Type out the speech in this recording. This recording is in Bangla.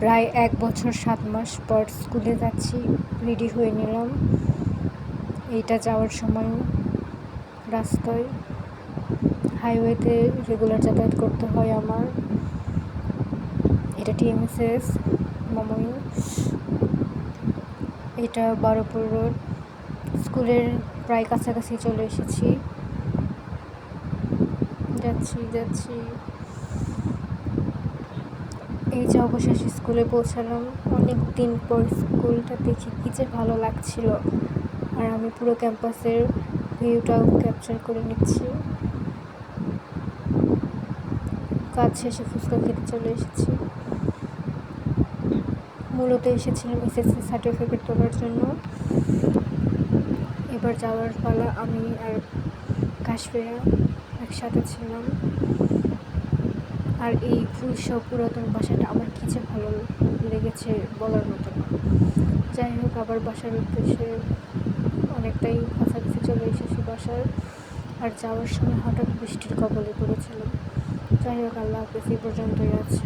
প্রায় এক বছর সাত মাস পর স্কুলে যাচ্ছি রেডি হয়ে নিলাম। এইটা যাওয়ার সময় রাস্তায় হাইওয়েতে রেগুলার যাতায়াত করতে হয় আমার। এটা টিএমএসএস মমই এটা বারোপুর রোড। স্কুলের প্রায় কাছাকাছি চলে এসেছি। যাচ্ছি যাচ্ছি। এই যে অবশেষে স্কুলে পৌঁছালাম। অনেক দিন পর স্কুলটা দেখে কী যে ভালো লাগছিল। আর আমি পুরো ক্যাম্পাসের ভিউটাও ক্যাপচার করে নিচ্ছি। কাজ শেষে ফুচকা খেতে চলে এসেছি। মূলত এসেছিলাম এসএসসি সার্টিফিকেট তোলার জন্য। এবার যাওয়ার পালা আমি আর কাশফিরা একসাথে ছিলাম। আর এই ফুলসব পুরাতন বাসাটা আমার কী যে ভালো লেগেছে বলার মতো না। যাই হোক, আবার বাসার উদ্দেশ্যে অনেকটাই কাছাকাছি চলে এসেছি বাসার আর যাওয়ার সময় হঠাৎ বৃষ্টির কবলে পড়েছিলাম। যাই হোক, আল্লাহ হাফেজ, এই পর্যন্তই আছে